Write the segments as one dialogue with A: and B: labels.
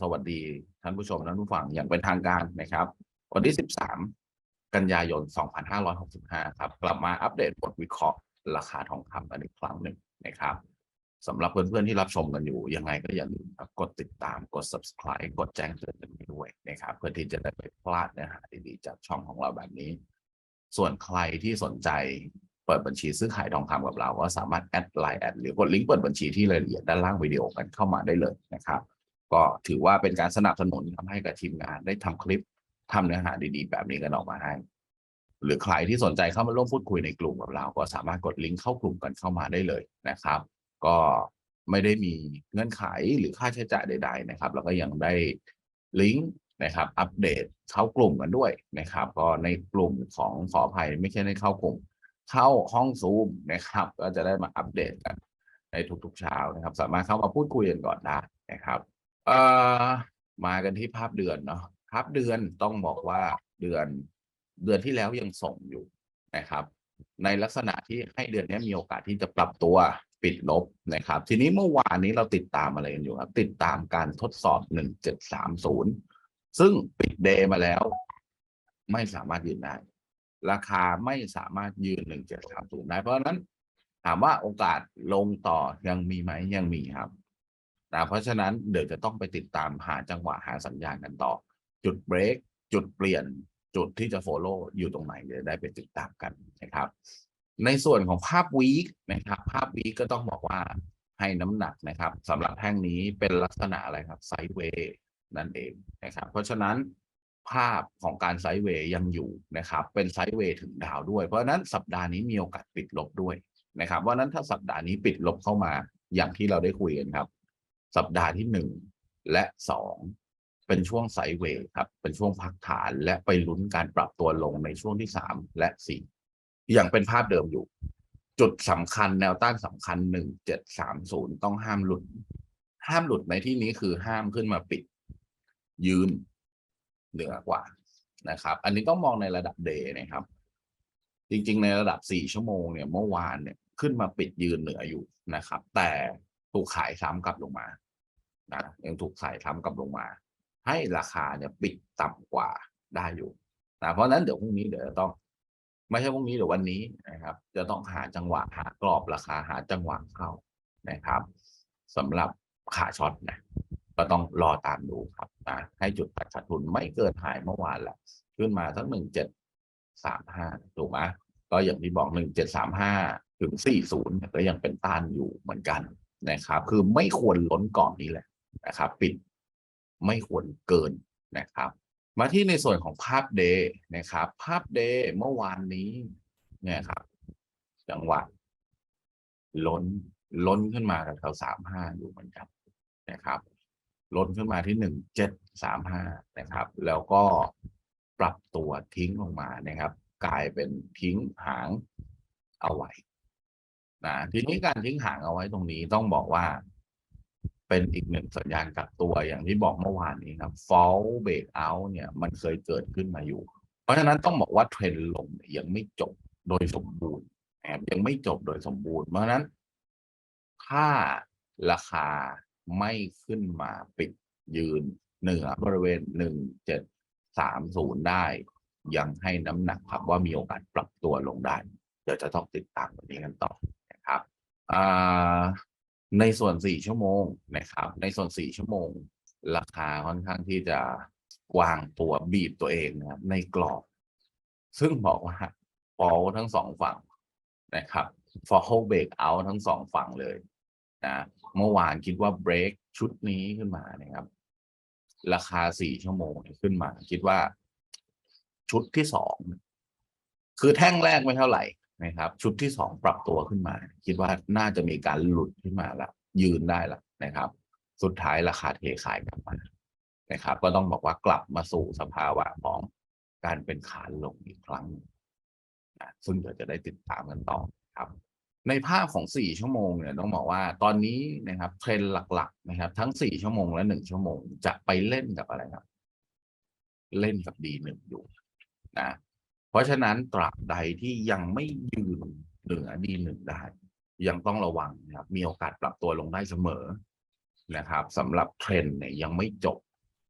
A: สวัสดีท่านผู้ชมท่านผู้ฟังอย่างเป็นทางการนะครับ วันที่ 13 กันยายน 2565 ครับ กลับมาอัปเดตบทวิเคราะห์ราคาทองคำกันอีกครั้งหนึ่งนะครับสำหรับเพื่อนๆที่รับชมกันอยู่ ยังไงก็อย่าลืมกดติดตามกด subscribe กดแจ้งเตือนกันด้วยนะครับ เพื่อที่จะได้ไม่พลาดเนื้อหาดีๆจากช่องของเราแบบนี้ ส่วนใครที่สนใจเปิดบัญชีซื้อขายทองคำกับเรา ก็สามารถแอดไลน์แอดหรือกดลิงก์เปิดบัญชีที่รายละเอียดด้านล่างวิดีโอกันเข้ามาได้เลยนะครับ ก็ถือว่าเป็นการสนับสนุนทำให้กับทีมงานได้ทำคลิปทำเนื้อหาดีๆ แบบนี้กันออกมาให้ หรือใครที่สนใจเข้ามาร่วมพูดคุยในกลุ่มกับเรา ก็สามารถกดลิงก์เข้ากลุ่มกันเข้ามาได้เลยนะครับ ก็ไม่ได้มีเงื่อนไขหรือค่าใช้จ่ายใด ๆ นะครับ แล้วก็ยังได้ลิงก์นะครับ อัปเดตเข้ากลุ่มกันด้วยนะครับ ก็ในกลุ่มของขออภัยไม่ใช่ในเข้ากลุ่ม เข้าห้องซูมนะครับ ก็จะได้มาอัปเดตกันในทุกๆเช้านะครับ สามารถเข้ามาพูดคุยกันก่อนได้นะครับ เอ่อมากันที่ภาพเดือนเนาะภาพเดือนต้องบอกว่าเดือนเดือนที่แล้วยังส่งอยู่นะครับ ในลักษณะที่ให้เดือนนี้มีโอกาสที่จะปรับตัวปิดลบนะครับ ทีนี้เมื่อวานนี้เราติดตามอะไรกันอยู่ครับ ติดตามการทดสอบ1730ซึ่งปิดเดย์มาแล้ว ไม่สามารถยืนได้ ราคาไม่สามารถยืน1730ได้ เพราะฉะนั้น ถามว่าโอกาสลงต่อยังมีไหมยังมีครับ นะเพราะฉะนั้นเดี๋ยวจะต้องไปติดตามหาจังหวะหาสัญญาณกันต่อ จุดเบรกจุดเปลี่ยนจุดที่จะ follow อยู่ตรงไหนเดี๋ยวได้ไปติดตามกันนะครับ ในส่วนของภาพวีคนะครับภาพวีคก็ต้องบอกว่าให้น้ำหนักนะครับสำหรับแท่งนี้เป็นลักษณะอะไรครับไซด์เวย์นั่นเองนะครับ เพราะฉะนั้นภาพของการไซด์เวย์ยังอยู่นะครับ เป็นไซด์เวย์ถึงดาวด้วย เพราะฉะนั้นสัปดาห์นี้มีโอกาสปิดลบด้วยนะครับว่าะนั้นถ้าสัปดาห์นี้ปิดลบเข้ามาอย่างที่เราได้คุยกันครับ สัปดาห์ที่หนึ่งและสองเป็นช่วงไซเวย์ครับ เป็นช่วงพักฐานและไปลุ้นการปรับตัวลงในช่วงที่สามและสี่อยังเป็นภาพเดิมอยู่ จุดสำคัญแนวต้านสำคัญหนึ่งเจ็ดสามศูนย์ต้องห้ามหลุด ห้ามหลุดในที่นี้คือห้ามขึ้นมาปิด ยืนเหนือกว่านะครับ อันนี้ต้องมองในระดับเดย์นะครับ จริงๆ ในระดับสี่ชั่วโมงเนี่ยเมื่อวานเนี่ยขึ้นมาปิดยืนเหนืออยู่นะครับ แต่ ถูกขายซ้ำกลับลงมานะยังถูกขายซ้ำกลับลงมา ให้ราคาเนี่ยปิดต่ำกว่าได้อยู่นะเพราะนั้นเดี๋ยวพรุ่งนี้เดี๋ยวจะต้อง ไม่ใช่พรุ่งนี้เดี๋ยววันนี้นะครับ จะต้องหาจังหวะหากรอบราคาหาจังหวะเข้านะครับสำหรับขาช็อตนะก็ต้องรอตามดูครับนะให้จุดตัดขาดทุนไม่เกินหายเมื่อวานแหละขึ้นมาสักหนึ่งเจ็ดสามห้าถูกไหมก็อย่างที่บอกหนึ่งเจ็ดสามห้าถึงสี่ศูนย์ก็ยังเป็นต้านอยู่เหมือนกัน นะครับ คือไม่ควรล้นก่อนนี้แหละนะครับ ปิดไม่ควรเกินนะครับ มาที่ในส่วนของภาพเดย์นะครับ ภาพเดย์เมื่อวานนี้เนี่ยครับ จังหวะล้นล้นขึ้นมาแถวสามห้าอยู่เหมือนกันนะครับล้นขึ้นมาที่หนึ่งเจ็ดสามห้านะครับ แล้วก็ปรับตัวทิ้งลงมานะครับ กลายเป็นทิ้งหางเอาไว้ นะทีนี้การทิ้งห่างเอาไว้ตรงนี้ต้องบอกว่า เป็นอีกหนึ่งสัญญาณกลับตัวอย่างที่บอกเมื่อวานนี้ครับ fall break out เนี่ยมันเคยเกิดขึ้นมาอยู่ เพราะฉะนั้นต้องบอกว่าเทรนด์ลงยังไม่จบโดยสมบูรณ์นะครับยังไม่จบโดยสมบูรณ์เพราะฉะนั้น ถ้าราคาไม่ขึ้นมาปิดยืนเหนือบริเวณหนึ่งเจ็ดสามศูนย์ได้ ยังให้น้ำหนักครับว่ามีโอกาสปรับตัวลงได้ เดี๋ยวจะต้องติดตามวันนี้กันต่อ ในส่วนสี่ชั่วโมงนะครับ ในส่วนสี่ชั่วโมง ราคาค่อนข้างที่จะวางตัวบีบตัวเองนะในกรอบ ซึ่งบอกว่าฟอลทั้งสองฝั่งนะครับฟอลเบรกเอาทั้งสองฝั่งเลยนะเมื่อวานคิดว่าเบรกชุดนี้ขึ้นมานะครับ ราคาสี่ชั่วโมงขึ้นมา คิดว่า ชุดที่สองคือแท่งแรกไม่เท่าไหร่ นะครับ ชุดที่สองปรับตัวขึ้นมา คิดว่าน่าจะมีการหลุดขึ้นมาแล้วยืนได้แล้วนะครับ สุดท้ายราคาเทขายกลับมานะครับ ก็ต้องบอกว่ากลับมาสู่สภาวะของการเป็นขาลงอีกครั้งนะซึ่งเดี๋ยวจะได้ติดตามกันต่อครับ ในภาพของสี่ชั่วโมงเนี่ยต้องบอกว่าตอนนี้นะครับ เทรนหลักๆ นะครับ ทั้งสี่ชั่วโมงและหนึ่งชั่วโมงจะไปเล่นกับอะไรครับ เล่นกับดีหนึ่งอยู่นะ ราะฉะนั้นตราบใดที่ยังไม่ยืนเหนือดีหนึ่งได้ ยังต้องระวังนะครับมีโอกาสปรับตัวลงได้เสมอนะครับสำหรับเทรนด์เนี่ยยังไม่จบ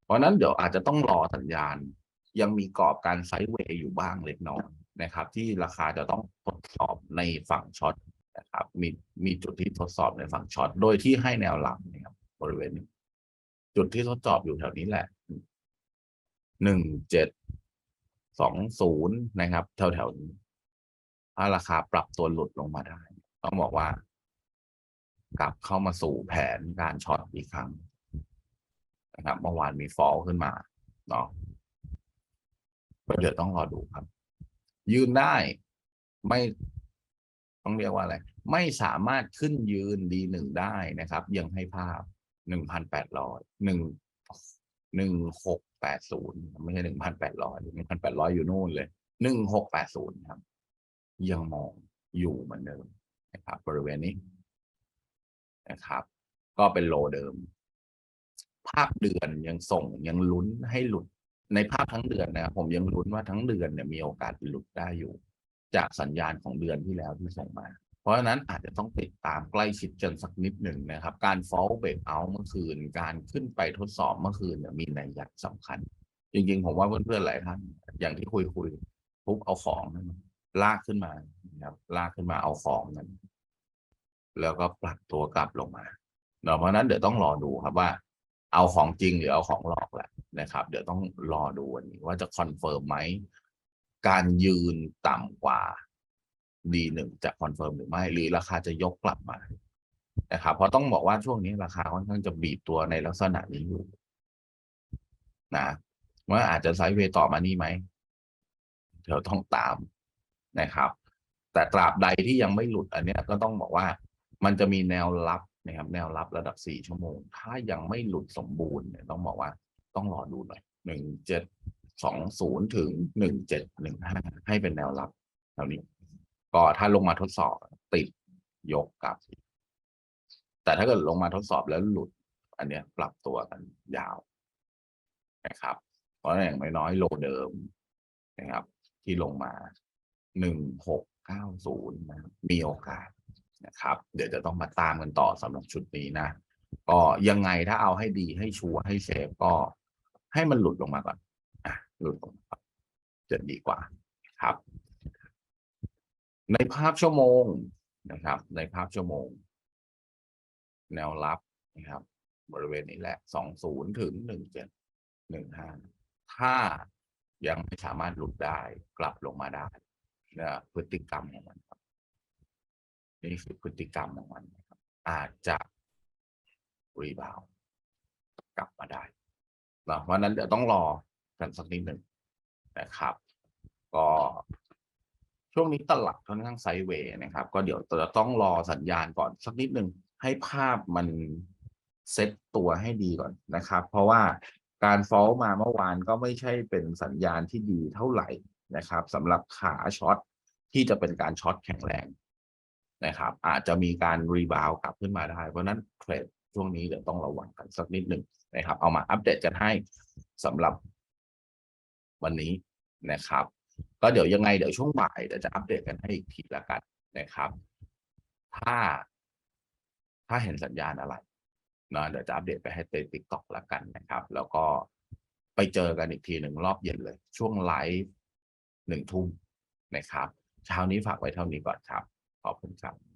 A: เพราะฉะนั้นเดี๋ยวอาจจะต้องรอสัญญาณ ยังมีกรอบการไซด์เวย์อยู่บ้างเล็กน้อยนะครับ ที่ราคาจะต้องทดสอบในฝั่งช็อตนะครับมีมีจุดที่ทดสอบในฝั่งช็อตโดยที่ให้แนวหลังนะครับบริเวณนี้ จุดที่ทดสอบอยู่แถวนี้แหละหนึ่งเจ็ด สองศูนย์นะครับแถวแถวๆนี้ถ้าราคาปรับตัวหลุดลงมาได้ ต้องบอกว่า กลับเข้ามาสู่แผนการช็อตอีกครั้งนะครับเมื่อวานมีฟอลขึ้นมาเนาะก็เดี๋ยวต้องรอดูครับ ยืนได้ไม่ต้องเรียกว่าอะไร ไม่สามารถขึ้นยืนดีหนึ่งได้นะครับ ยังให้ภาพหนึ่งพันแปดร้อยหนึ่ง หนึ่งหกแปดศูนย์ไม่ใช่หนึ่งพันแปดร้อยหนึ่งพันแปดร้อยอยู่นู่นเลยหนึ่งหกแปดศูนย์ครับ ยังมองอยู่เหมือนเดิมนะครับ บริเวณนี้นะครับ ก็เป็นโลเดิม ภาพเดือนยังส่งยังลุ้นให้หลุด ในภาพทั้งเดือนนะผมยังลุ้นว่าทั้งเดือนเนี่ยมีโอกาสหลุดได้อยู่ จากสัญญาณของเดือนที่แล้วที่ส่งมา ราะฉะนั้นอาจจะต้องติดตามใกล้ชิดกันสักนิดหนึ่งนะครับ การฟอลเบรกเอาเมื่อคืน การขึ้นไปทดสอบเมื่อคืนเนี่ยมีนัยยะสำคัญ จริงๆ ผมว่าเพื่อนๆหลายท่านอย่างที่คุยคุยปุ๊บเอาของนั้นลากขึ้นมานะครับลากขึ้นมาเอาของนั้น แล้วก็ปรับตัวกลับลงมาเนาะเพราะฉะนั้นเดี๋ยวต้องรอดูครับว่า เอาของจริงหรือเอาของหลอกแหละนะครับ เดี๋ยวต้องรอดูวันนี้ว่าจะคอนเฟิร์มไหมการยืนต่ำกว่า ดีหนึ่งจะคอนเฟิร์มหรือไม่ หรือราคาจะยกกลับมานะครับเพราะต้องบอกว่าช่วงนี้ราคาค่อนข้างจะบีบตัวในลักษณะนี้อยู่นะว่าอาจจะไซด์เวย์ต่อมานี่ไหมเดี๋ยวต้องตามนะครับ แต่ตราบใดที่ยังไม่หลุดอันเนี้ยก็ต้องบอกว่ามันจะมีแนวรับนะครับ แนวรับระดับสี่ชั่วโมง ถ้ายังไม่หลุดสมบูรณ์เนี่ยต้องบอกว่าต้องรอดูหน่อยหนึ่งเจ็ดสองศูนย์ถึงหนึ่งเจ็ดหนึ่งห้าให้เป็นแนวรับแถวนี้ ก็ถ้าลงมาทดสอบติดยกกลับ แต่ถ้าเกิดลงมาทดสอบแล้วหลุด อันเนี้ยปรับตัวกันยาวนะครับ เพราะอย่างน้อยๆโลเดิมนะครับ ที่ลงมาหนึ่งหกเก้าศูนย์นะครับมีโอกาสนะครับ เดี๋ยวจะต้องมาตามกันต่อสำหรับชุดนี้นะ ก็ยังไงถ้าเอาให้ดีให้ชัวร์ให้เซฟก็ให้มันหลุดลงมาก่อนอะหลุดลงมาก่อนจะดีกว่าครับ ในภาพชั่วโมงนะครับ ในภาพชั่วโมง แนวรับนะครับ บริเวณนี้แหละสองศูนย์ถึงหนึ่งเจ็ดหนึ่งห้าถ้ายังไม่สามารถหลุดได้กลับลงมาได้นะพฤติกรรมของมันครับ นี่คือพฤติกรรมของมันนะครับ อาจจะรีบาวกลับมาได้นะเพราะฉะนั้นเดี๋ยวต้องรอกันสักนิดหนึ่งนะครับ ก็ ช่วงนี้ตลาดค่อนข้างไซด์เวย์นะครับ ก็เดี๋ยวจะต้องรอสัญญาณก่อนสักนิดหนึ่งให้ภาพมันเซตตัวให้ดีก่อนนะครับ เพราะว่าการฟอลมาเมื่อวานก็ไม่ใช่เป็นสัญญาณที่ดีเท่าไหร่นะครับสำหรับขาช็อตที่จะเป็นการช็อตแข็งแรงนะครับ อาจจะมีการรีบาวกลับขึ้นมาได้ เพราะฉะนั้นเทรดช่วงนี้เดี๋ยวต้องระวังกันสักนิดหนึ่งนะครับ เอามาอัปเดตกันให้สำหรับวันนี้นะครับ ก็เดี๋ยวยังไงเดี๋ยวช่วงบ่ายเดี๋ยวจะอัปเดตกันให้อีกทีละกันนะครับ ถ้า ถ้าเห็นสัญญาณอะไรนะเดี๋ยวจะอัปเดตไปให้เตติ๊กต็อกละกันนะครับ แล้วก็ไปเจอกันอีกทีหนึ่งรอบเย็นเลย ช่วงไลฟ์หนึ่งทุ่มนะครับ เช้านี้ฝากไว้เท่านี้ก่อนครับ ขอบคุณครับ